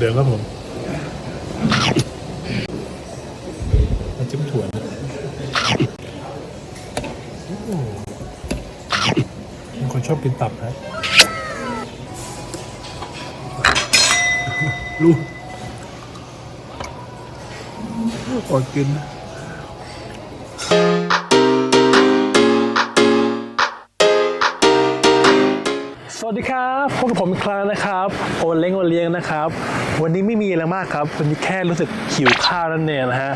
เดิมครับผมมันจิ้มถั่วนะเป็นคนชอบกินตับนะลูกอดกิน วัสดีครับพบกับผมอีกครั้งนะครับโอเล้งโอเลี้ยงนะครับ วันนี้ไม่มีอะไรมากครับวันนี้แค่รู้สึกหิวข้าวนั่นเองนะฮะ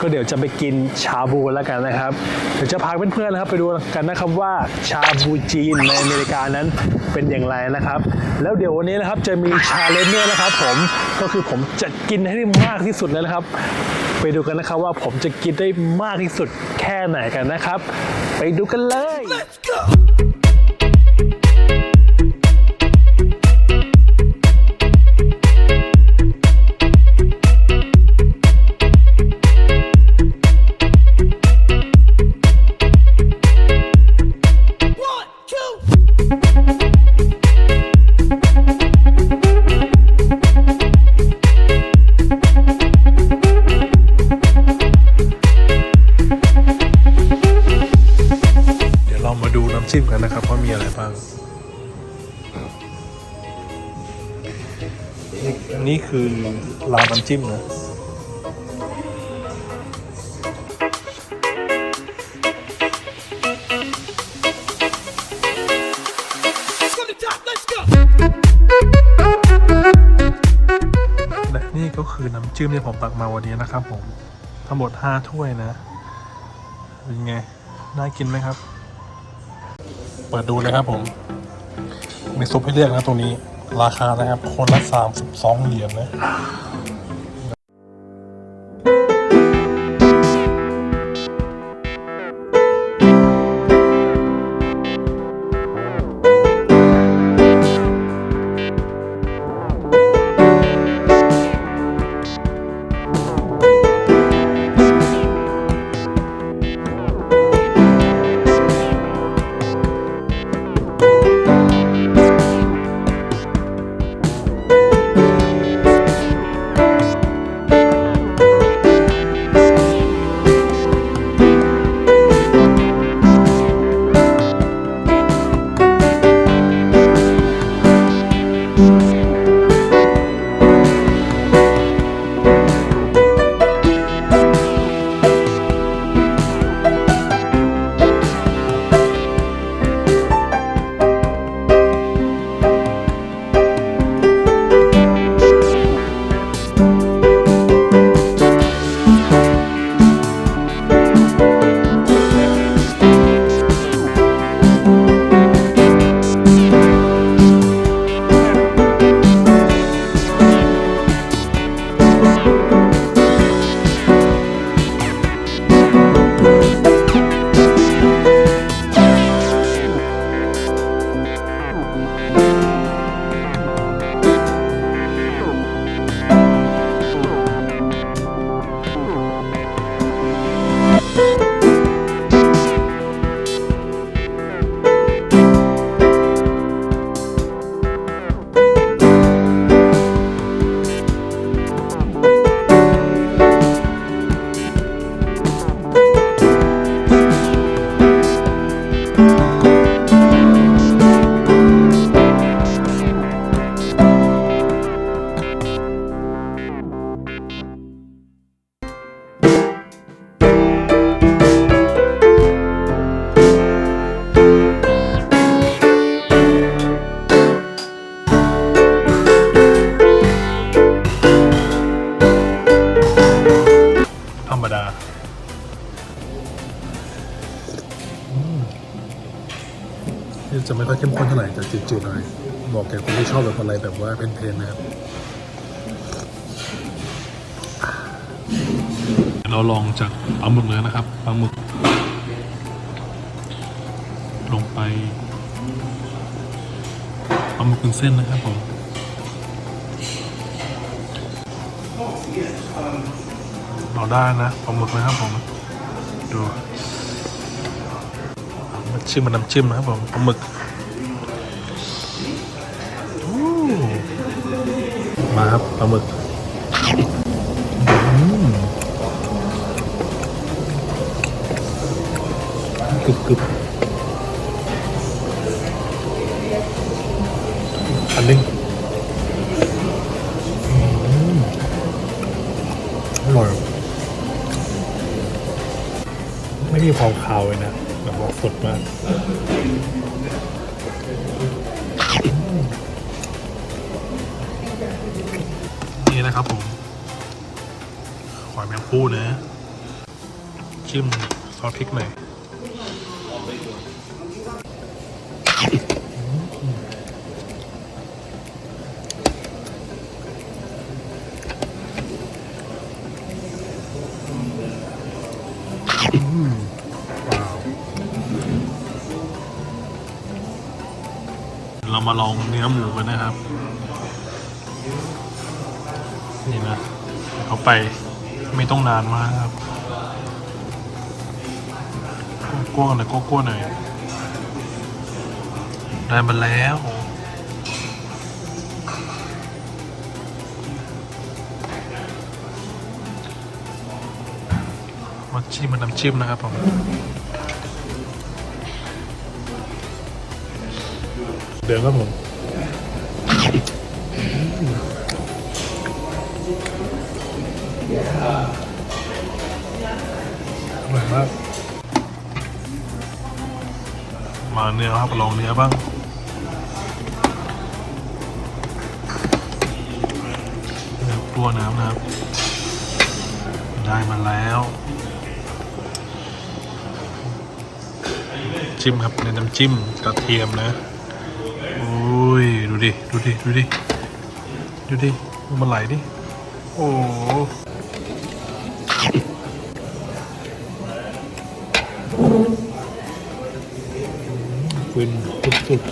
ก็เดี๋ยวจะไปกินชาบูแล้วกันนะครับเดี๋ยวจะพาเพื่อนๆนะครับ ไปดูกันนะครับว่าชาบูจีนในอเมริกานั้นเป็นอย่างไรนะครับ แล้วเดี๋ยววันนี้นะครับจะมีชาเลนจ์ด้วยนะครับ ผมก็คือผมจะกินให้ได้มากที่สุดเลยนะครับ ไปดูกันนะครับว่าผมจะกินได้มากที่สุดแค่ไหนกันนะครับ ไปดูกันเลย One, คือราวน้ำจิ้มนะและนี่ก็คือน้ำจิ้มที่ผมตักมาวันนี้นะครับผม ทั้งหมด 5 ถ้วยนะ เป็นไง น่ากินไหมครับ เปิดดูเลยครับผม มีซุปให้เลือกนะตรงนี้ ราคานะครับ คนละ 32 เหรียญนะ เข้มข้นเท่าไหร่จะจืดๆหน่อยบอกแก่คนที่ชอบแบบอะไรแบบว่าเพลนๆนะครับเราลองจากปลาหมึกเลยนะครับปลาหมึก ลงไปปลาหมึกเป็นเส้นนะครับผมเราได้นะปลาหมึกนะครับผมดูมาชิมมันน้ำจิ้มนะครับผมปลาหมึก มาครับปลาหมึกกรึบกึบอันนึงอืมอร่อยไม่มีความคาวเลยนะแบบว่าสดมาก นี่นะครับผมหอยแมงปูนะจิ้มซอสพริกหน่อยเรามาลองเนื้อหมูกันนะครับ นี่นะเอาไปไม่ต้องนานมากครับกว้างหน่อยกว้างหน่อยได้มาแล้วมาชิมมันน้ำจิ้มนะครับผมเดือดครับผม อร่อยมาก มาเนื้อครับลองเนื้อบ้างเนื้อตัวน้ำนะครับ ได้มาแล้ว จิ้มครับในน้ำจิ้มกระเทียมนะโอ้ย ดูดิ ดูดิ ดูดิ ดูดิ มันไหลดิ โอ้ ฟินสุด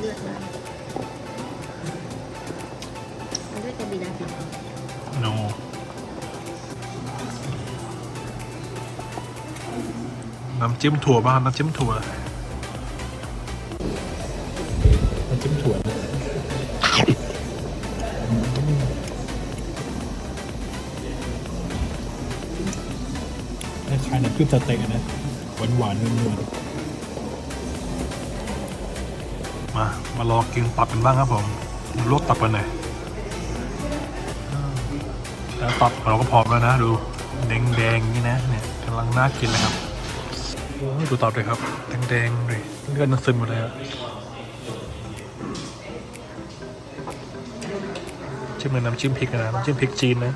เลือดมาเลือดจะบีดาสีๆโนน้ำจิ้มถั่วบ้างน้ำจิ้มถั่ว สเต็กอะนะ หวานๆนุ่มๆมา มาลองกินตับกันบ้างครับผมลวกตับกันหน่อยแล้วตับเราก็พร้อมแล้วนะ ดูแดงแดงๆนี่นะเนี่ยกำลังน่ากินเลยครับดูตับเลยครับ แดงแดงๆเลยเลือดนักซึมหมดเลยอะจิ้มเลยน้ำจิ้มพริกนะน้ำจิ้มพริกจีนนะ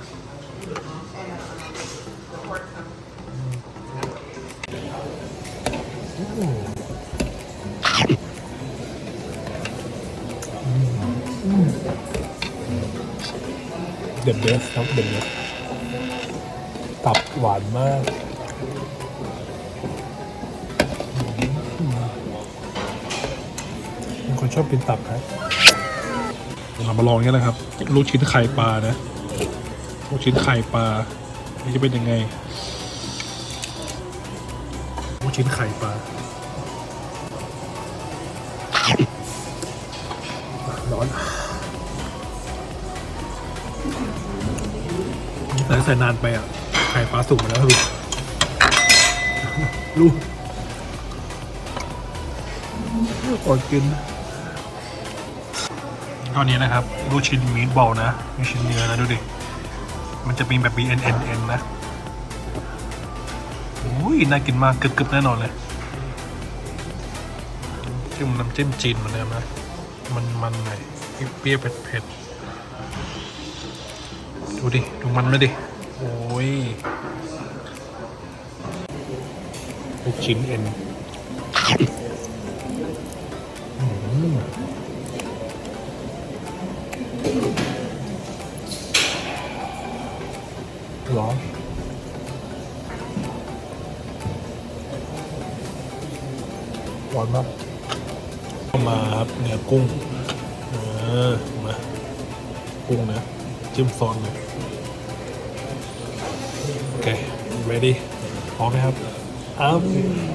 เด็ดเด็ดครับเด็ดเด็ดตับหวานมากเป็นคนชอบกินตับครับเรามาลองกันนะครับ ลูกชิ้นไข่ปลานะ ลูกชิ้นไข่ปลา นี่จะเป็นยังไง ลูกชิ้นไข่ปลา แต่ใส่นานไปอะไข่ปลาสุกหมดแล้วลูกลูกอดกินตอนนี้นะครับลูกชิ้นมีดบอลนะลูกชิ้นเนื้อนะดูดิ มันจะมีแบบ B N N N นะอุ้ยน่ากินมากกรึบๆแน่นอนเลยจิ้มน้ำจิ้มจีนเหมือนเดิมนะ มันมันหน่อยเปรี้ยวเผ็ดๆ ดูดิ ดูมันไม่ดิ โอ้ยลูกชิ้นเอ็นอืมร้อนร้อนมากมาครับเนื้อกุ้ง เออ มา กุ้งนะ จิ้มซอสเลยโอเค ready พร้อมไหมครับอืม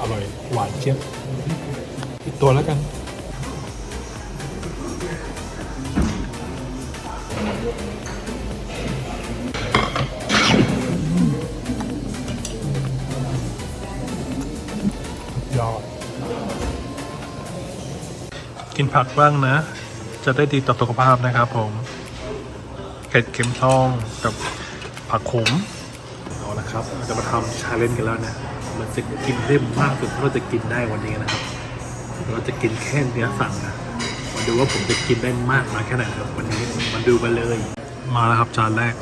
อร่อย หวานเจี๊ยบอีกตัวแล้วกัน กินผักบ้างนะ จะได้ดีต่อสุขภาพนะครับผมเห็ดเข็มทองกับผักขมเอาละครับเราจะมาทำชาเลนจ์กันแล้วนะ มันจะกินได้มากสุดที่เราจะกินได้วันนี้นะครับ เราจะกินแค่เนื้อสัตว์นะมาดูว่าผมจะกินได้มากน้อยแค่ไหนครับวันนี้มาดูกันเลย มาแล้วครับจานแรก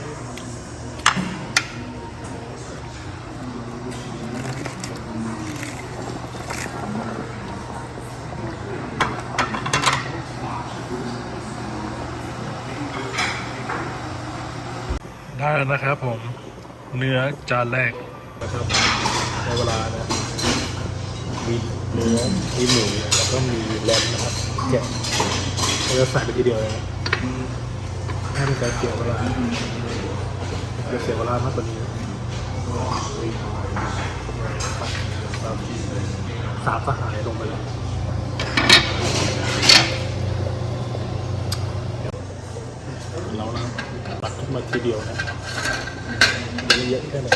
นะครับผมเนื้อจานแรกนะครับในเวลานะมีเนื้อมีหมูแล้วก็มีแรมนะครับแกะเราจะใส่ไปทีเดียวเลยนะให้เป็นการเสียเวลาจะเสียเวลามากกว่านี้ครับสามสหายลงไปแล้วเรานะ มาทีเดียวนะเยอะแค่ไหน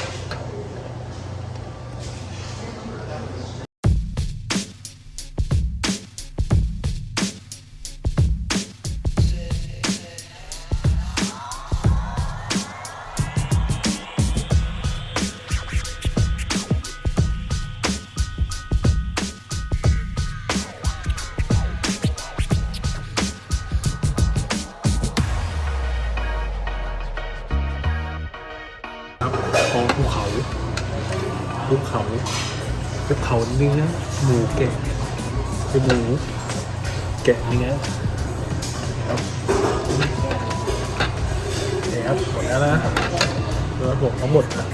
จะเผาเนื้อหมูแกะคือหมูแกะเนื้อครับนี่ครับหมดแล้วนะแล้วผมทั้งหมดนะ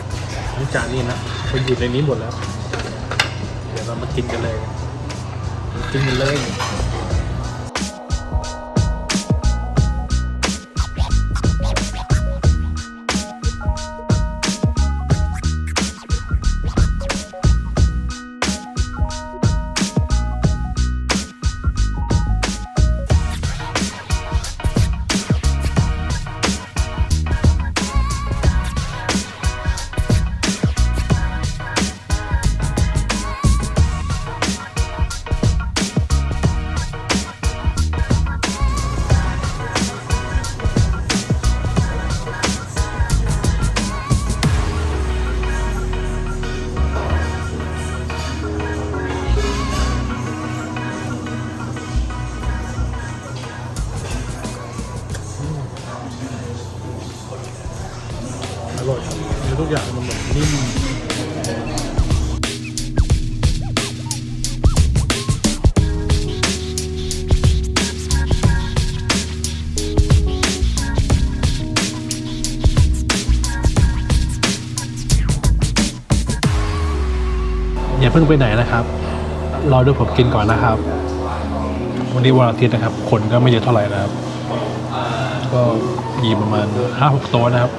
ทั้งจานนี้นะมันอยู่ในนี้หมดแล้ว เดี๋ยวเรามากินกันเลย กินกันเลย พิ่งไปไหนนะครับรอดูผมกินก่อนนะครับ วันนี้วันอาทิตย์นะครับ คนก็ไม่เยอะเท่าไหร่นะครับ ก็มีประมาณห้าหกโต๊ะนะครับ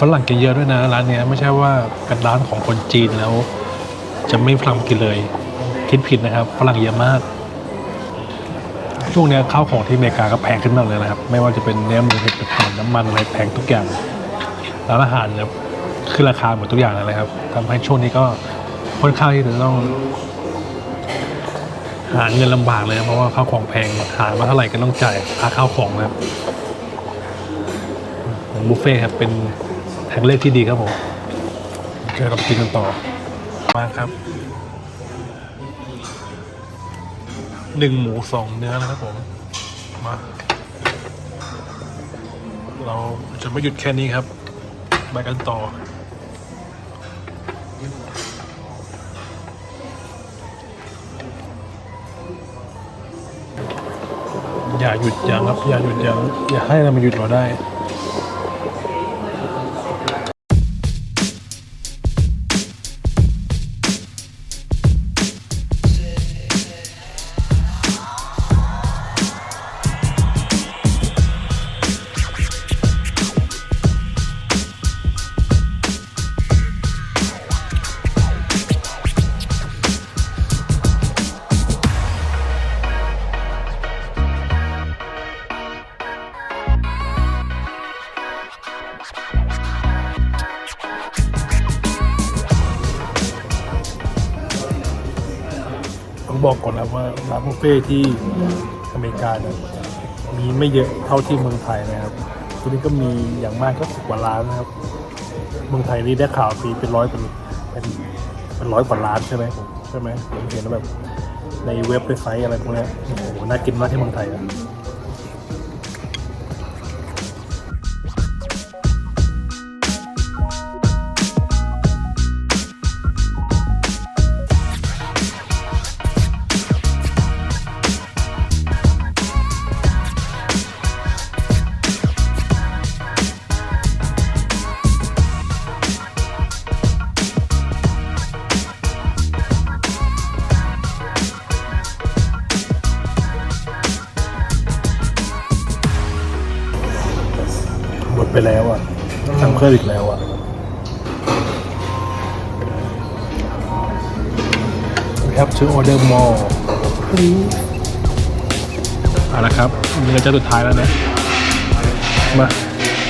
ฝรั่งกินเยอะด้วยนะร้านเนี้ยไม่ใช่ว่าเป็นร้านของคนจีนแล้ว จะไม่ฝรั่งกินเลย คิดผิดนะครับฝรั่งเยอะมาก ช่วงเนี้ยข้าวของที่อเมริกาก็แพงขึ้นมากเลยนะครับ ไม่ว่าจะเป็นเนื้อหมูเห็ดเป็ดไก่น้ำมันอะไรแพงทุกอย่างร้านอาหารเนี่ยขึ้นราคาหมดทุกอย่างเลยนะครับทำให้ช่วงนี้ก็ ค่อนข้างที่จะต้อง หาเงินลำบากเลยนะเพราะว่าข้าวของแพงหามาเท่าไหร่ก็ต้องจ่ายค่าข้าวของนะครับบุฟเฟ่ครับเป็นทางเลือกที่ดีครับผมโอเคเราไปกินกันต่อมาครับหนึ่งหมูสองเนื้อนะครับผมมาเราจะไม่หยุดแค่นี้ครับไปกันต่อ อย่าหยุดยั้งครับ อย่าหยุดยั้งอย่าให้เรามาหยุดเราได้ เฟ่ที่อเมริกาเนี่ยมีไม่เยอะเท่าที่เมืองไทยนะครับตัวนี้ก็มีอย่างมากก็สิบกว่าร้านนะครับ เมืองไทยนี่ได้ข่าวปีเป็นร้อยเป็นเป็นเป็นร้อยกว่าล้านใช่ไหมผมใช่ไหมผมเห็นแบบในเว็บในไซต์อะไรพวกนี้โอ้โหน่ากินมากที่เมืองไทยอะ ไปแล้วอะสั่งเพิ่มอีกแล้วอะครับชื่อออเดอร์มอลเอาละครับเนื้อจะสุดท้ายแล้วนะ มา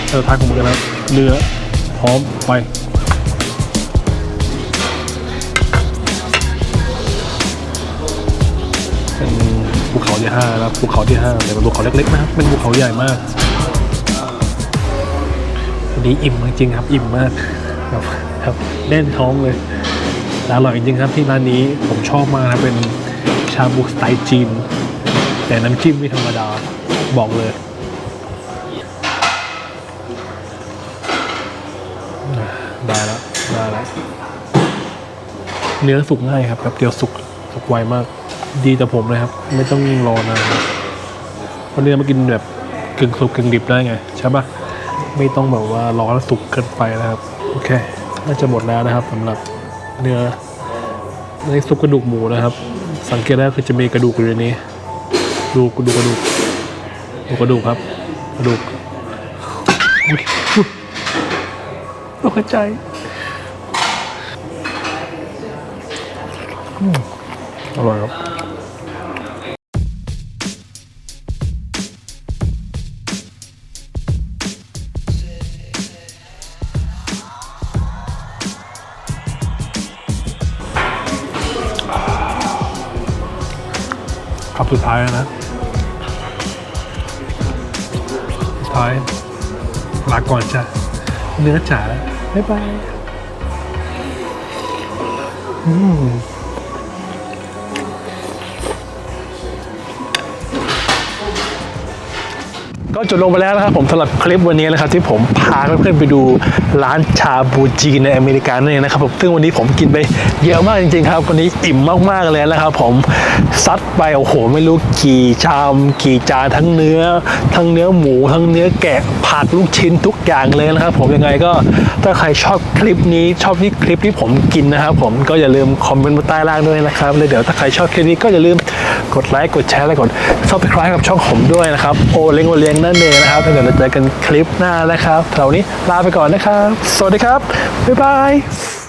จะสุดท้ายของมึงกันแล้วเนื้อพร้อมไปเป็นภูเขาที่ห้านะครับภูเขาที่ห้าแต่เป็นภูเขาเล็กๆนะครับเป็นภูเขาใหญ่มาก วันนี้อิ่มจริงครับ อิ่มมากครับครับแน่นท้องเลยอร่อยจริงครับที่ร้านนี้ผมชอบมากนะเป็นชาบูสไตล์จีน แต่น้ำจิ้มไม่ธรรมดาบอกเลยได้แล้วได้แล้วเนื้อสุกง่ายครับแบบเดียวสุกสุกไวมาก ดีแต่ผมเลยครับ ไม่ต้องรอนานเพราะเนื้อมากินแบบกึ่งสุกกึ่งดิบได้ไง ใช่ปะ ไม่ต้องแบบว่าร้อนสุกเกินไปนะครับ โอเค น่าจะหมดแล้วนะครับสำหรับเนื้อในซุปกระดูกหมูนะครับ สังเกตได้คือจะมีกระดูกอยู่ในนี้ ดูดูกระดูกดูกระดูกครับ กระดูกตกใจอร่อยครับ ขับสุดท้ายแล้วนะสุดท้ายลาก่อนจ้ะเนื้อจ๋าบ๊ายบาย อืม ก็จบลงไปแล้วนะครับผมสำหรับคลิปวันนี้นะครับที่ผมพาเพื่อนๆไปดูร้านชาบูจีในอเมริกานั่นเองนะครับผมซึ่งวันนี้ผมกินไปเยอะมากจริงๆครับวันนี้อิ่มมากๆเลยนะครับผมซัดไปโอ้โหไม่รู้กี่ชามกี่จานทั้งเนื้อ ทั้งเนื้อหมู ทั้งเนื้อแกะผักลูกชิ้นทุกอย่างเลยนะครับผมยังไงก็ถ้าใครชอบคลิปนี้ชอบที่คลิปที่ผมกินนะครับผมก็อย่าลืมคอมเมนต์มาใต้ล่างด้วยนะครับแล้วเดี๋ยวถ้าใครชอบคลิปนี้ก็อย่าลืม กดไลค์กดแชร์และกด subscribe กับช่องผมด้วยนะครับ โอเล้งโอเลี้ยงนั่นเองนะครับแล้วเดี๋ยวเราเจอกันคลิปหน้านะครับสำหรับวันนี้ลาไปก่อนนะครับ สวัสดีครับ บ๊ายบาย